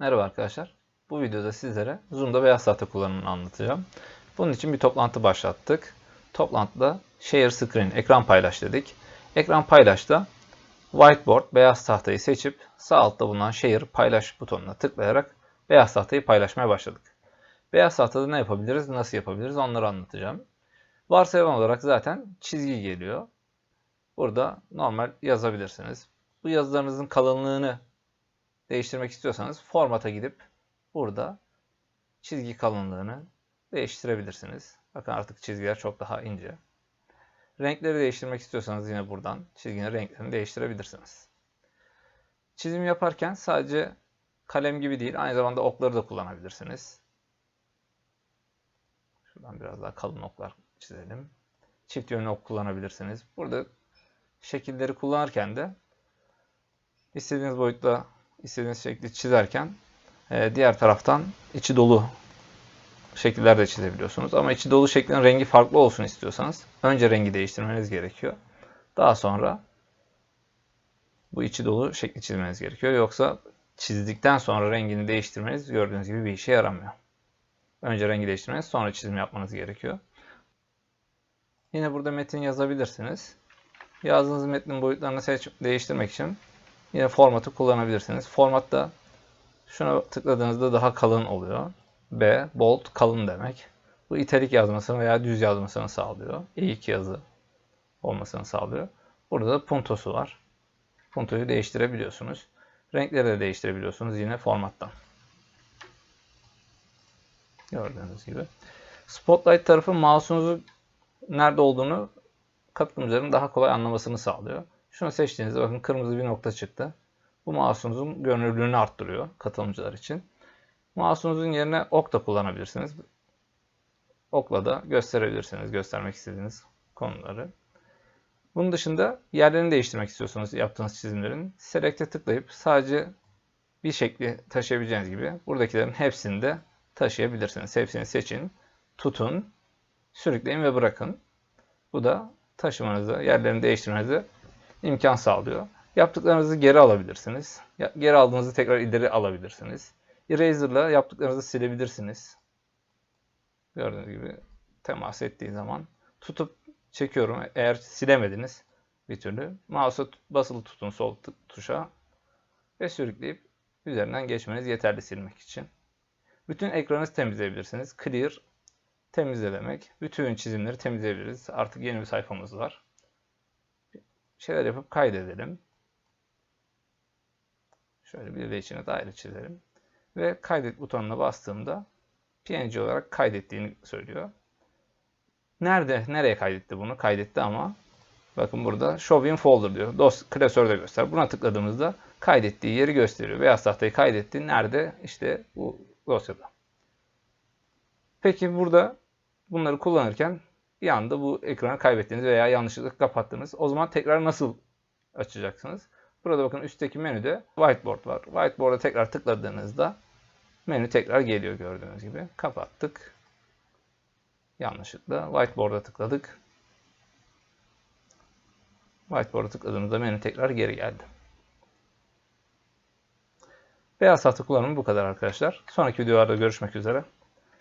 Merhaba arkadaşlar. Bu videoda sizlere Zoom'da beyaz tahta kullanımını anlatacağım. Bunun için bir toplantı başlattık. Toplantıda Share Screen, ekran paylaş dedik. Ekran paylaşta Whiteboard, beyaz tahtayı seçip sağ altta bulunan Share, paylaş butonuna tıklayarak beyaz tahtayı paylaşmaya başladık. Beyaz tahtada ne yapabiliriz, nasıl yapabiliriz onları anlatacağım. Varsayılan olarak zaten çizgi geliyor. Burada normal yazabilirsiniz. Bu yazılarınızın kalınlığını değiştirmek istiyorsanız formata gidip burada çizgi kalınlığını değiştirebilirsiniz. Bakın artık çizgiler çok daha ince. Renkleri değiştirmek istiyorsanız yine buradan çizginin renklerini değiştirebilirsiniz. Çizim yaparken sadece kalem gibi değil aynı zamanda okları da kullanabilirsiniz. Şuradan biraz daha kalın oklar çizelim. Çift yönlü ok kullanabilirsiniz. Burada şekilleri kullanırken de istediğiniz boyutta istediğiniz şekli çizerken e, diğer taraftan içi dolu şekiller de çizebiliyorsunuz. Ama içi dolu şeklin rengi farklı olsun istiyorsanız önce rengi değiştirmeniz gerekiyor. Daha sonra bu içi dolu şekli çizmeniz gerekiyor. Yoksa çizdikten sonra rengini değiştirmeniz gördüğünüz gibi bir işe yaramıyor. Önce rengi değiştirmeniz sonra çizim yapmanız gerekiyor. Yine burada metin yazabilirsiniz. Yazdığınız metnin boyutlarını seç değiştirmek için yine formatı kullanabilirsiniz. Formatta şuna tıkladığınızda daha kalın oluyor. B, bold, kalın demek. Bu italik yazmasını veya düz yazmasını sağlıyor. Eğik yazı olmasını sağlıyor. Burada da puntosu var. Puntoyu değiştirebiliyorsunuz. Renkleri de değiştirebiliyorsunuz yine formattan. Gördüğünüz gibi. Spotlight tarafı mouse'unuzun nerede olduğunu katılımcıların daha kolay anlamasını sağlıyor. Şunu seçtiğinizde bakın kırmızı bir nokta çıktı. Bu mouse'unuzun görünürlüğünü arttırıyor katılımcılar için. Mouse'unuzun yerine ok da kullanabilirsiniz. Okla da gösterebilirsiniz göstermek istediğiniz konuları. Bunun dışında yerlerini değiştirmek istiyorsanız yaptığınız çizimlerin Select'e tıklayıp sadece bir şekli taşıyabileceğiniz gibi buradakilerin hepsini de taşıyabilirsiniz. Hepsini seçin, tutun, sürükleyin ve bırakın. Bu da taşımanızı, yerlerini değiştirmenizi imkan sağlıyor. Yaptıklarınızı geri alabilirsiniz. Geri aldığınızı tekrar ileri alabilirsiniz. Eraser'la yaptıklarınızı silebilirsiniz. Gördüğünüz gibi temas ettiği zaman tutup çekiyorum. Eğer silemediniz bir türlü mouse'a basılı tutun sol tuşa ve sürükleyip üzerinden geçmeniz yeterli silmek için. Bütün ekranı temizleyebilirsiniz. Clear temizle demek. Bütün çizimleri temizleyebiliriz. Artık yeni bir sayfamız var. Şeyler yapıp kaydedelim. Şöyle bir de içine daire çizelim. Ve kaydet butonuna bastığımda PNG olarak kaydettiğini söylüyor. Nerede, nereye kaydetti bunu? Kaydetti ama bakın burada Show in Folder diyor. Dos, klasörde göster. Buna tıkladığımızda kaydettiği yeri gösteriyor. Beyaz tahtayı kaydetti. Nerede? İşte bu dosyada. Peki burada bunları kullanırken bir anda bu ekranı kaybettiğiniz veya yanlışlıkla kapattınız. O zaman tekrar nasıl açacaksınız? Burada bakın üstteki menüde whiteboard var. Whiteboard'a tekrar tıkladığınızda menü tekrar geliyor gördüğünüz gibi. Kapattık. Yanlışlıkla whiteboard'a tıkladık. Whiteboard'a tıkladığımızda menü tekrar geri geldi. Beyaz tahta kullanımı bu kadar arkadaşlar. Sonraki videolarda görüşmek üzere.